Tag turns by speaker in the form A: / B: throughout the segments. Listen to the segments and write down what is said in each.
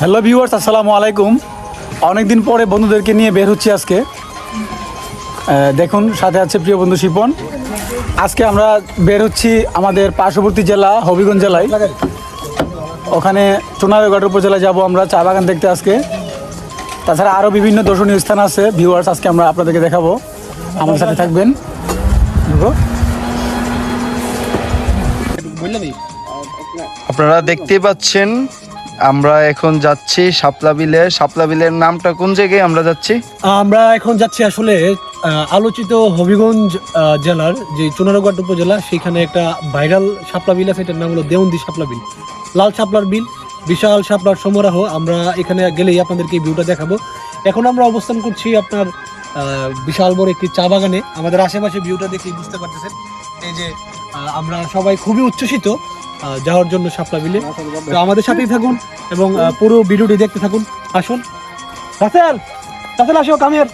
A: Hello viewers আসসালামু আলাইকুম। অনেকদিন পরে বন্ধুদেরকে নিয়ে বের হচ্ছি আজকে। দেখুন, সাথে আছে প্রিয় বন্ধু শিপন। আজকে আমরা বের হচ্ছি আমাদের পার্শ্ববর্তী জেলা, হবিগঞ্জ জেলায়। ওখানে চুনারগড় উপজেলায় যাব আমরা, চা বাগান দেখতে আজকে। তাছাড়া আরও বিভিন্ন দর্শনীয় স্থান আছে। ভিউয়ার্স আজকে আমরা আপনাদেরকে দেখাবো। আমার সাথে থাকবেন।
B: আপনারা দেখতে পাচ্ছেন আমরা এখন যাচ্ছি শাপলা বিলে। শাপলা বিলের নামটা কোন জায়গায় আমরা যাচ্ছি?
C: আমরা এখন যাচ্ছি আসলে আলোচিত হবিগঞ্জ জেলার যে চুনারগড় উপজেলা, সেখানে একটা ভাইরাল শাপলা বিল আছে, এটার নাম হলো দেওন্দি শাপলা বিল। লাল শাপলার বিল, বিশাল শাপলার সমারোহ আমরা এখানে গেলেই আপনাদেরকে ভিউটা দেখাবো। এখন আমরা অবস্থান করছি আপনার বিশাল বড় একটি চা বাগানে। আমাদের আশেপাশে ভিউটা দেখেই বুঝতে পারতেছেন। এই যে আমরা সবাই খুবই উচ্ছ্বসিত। যাওয়ার জন্য শাপলা বিলে। তো আমাদের সাথেই থাকুন এবং পুরো ভিডিওটি দেখতে থাকুন। আসুন। রাসেল! রাসেল আসো কামিয়ার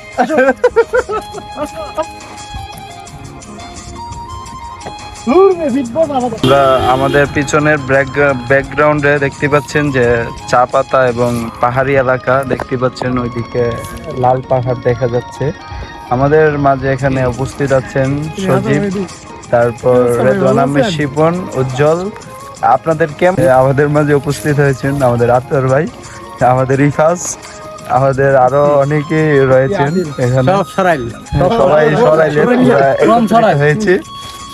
B: আমরা আমাদের পিছনের ব্যাকগ্রাউন্ডে দেখতে পাচ্ছেন যে চা পাতা এবং পাহাড়ি এলাকা দেখতে পাচ্ছেন ওইদিকে লাল পাহাড় দেখা যাচ্ছে। আমাদের মাঝে এখানে উপস্থিত আছেন সজীব তারপর রেদওয়ান আহমেদ শিপন উজ্জ্বল আপনাদের কেমন? আমাদের মাঝে উপস্থিত হয়েছেন আমাদের আতর ভাই আমাদের ইফাস আমাদের আরও অনেকে রয়েছেন এখানে। সবাই সরাইলে হয়েছি।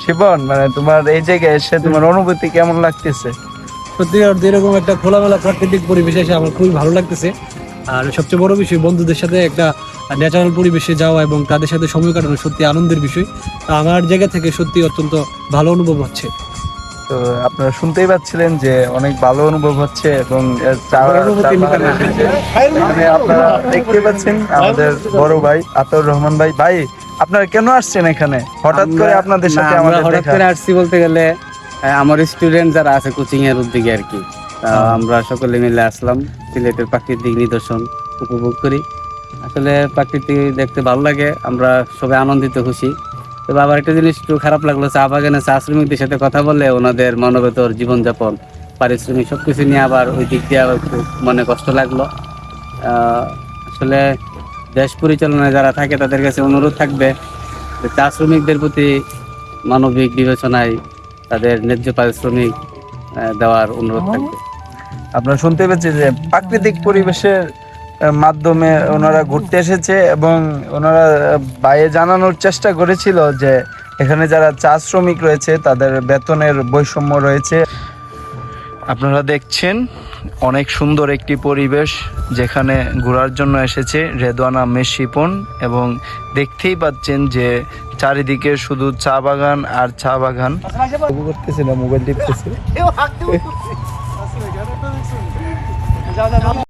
B: শিবন মানে তোমার এই জায়গায় এসে তোমার অনুভূতি কেমন লাগতেছে?
C: সত্যি অর্থে এরকম একটা খোলামেলা প্রাকৃতিক পরিবেশে এসে আমার খুবই ভালো লাগতেছে। আর সবচেয়ে বড় বিষয় বন্ধুদের সাথে একটা ন্যাচারাল পরিবেশে যাওয়া এবং তাদের সাথে সময় কাটানো সত্যি আনন্দের বিষয়। তা আমার জায়গা থেকে সত্যি অত্যন্ত ভালো অনুভব হচ্ছে।
B: তো আপনারা শুনতেই পাচ্ছিলেন যে অনেক ভালো অনুভব হচ্ছে এবং। এখানে আপনারা দেখতে পাচ্ছেন আমাদের বড় ভাই আতর রহমান ভাই। ভাই আপনারা কেন আসছেন এখানে? হঠাৎ করে আপনাদের সাথে
D: আমরা
B: আমাদের
D: হঠাৎ করে আসছি বলতে গেলে আমার স্টুডেন্ট যারা আছে কোচিং এর উদ্যোগে আর কি। আমরা সকলে মিলে আসলাম সিলেটের প্রাকৃতিক নিদর্শন উপভোগ করি। আসলে প্রাকৃতিক দেখতে ভালো লাগে আমরা সবাই আনন্দিত খুশি। তবে আবার একটা জিনিস একটু খারাপ লাগল, চা বাগানে চা শ্রমিকদের সাথে কথা বলে ওনাদের মানবেতর জীবনযাপন, পারিশ্রমিক সব কিছু নিয়ে আবার ওই দিক দিয়ে আবার একটু মনে কষ্ট লাগল। আসলে দেশ পরিচালনায় যারা থাকে তাদের কাছে অনুরোধ থাকবে যে চা শ্রমিকদের প্রতি মানবিক বিবেচনায় তাদের ন্যায্য পারিশ্রমিক দেওয়ার অনুরোধ থাকবে।
B: আপনারা শুনতে পেয়েছি যে প্রাকৃতিক পরিবেশের মাধ্যমে ওনারা ঘুরতে এসেছে এবং ওনারা বাইরে জানানোর চেষ্টা করেছিল যে এখানে যারা চা শ্রমিক রয়েছে তাদের বেতনের বৈষম্য রয়েছে। আপনারা দেখছেন অনেক সুন্দর একটি পরিবেশ যেখানে ঘোরার জন্য এসেছে রেদওয়ান আহমেদ শিপন এবং দেখতেই পাচ্ছেন যে চারিদিকে শুধু চা বাগান আর চা বাগান। মোবাইল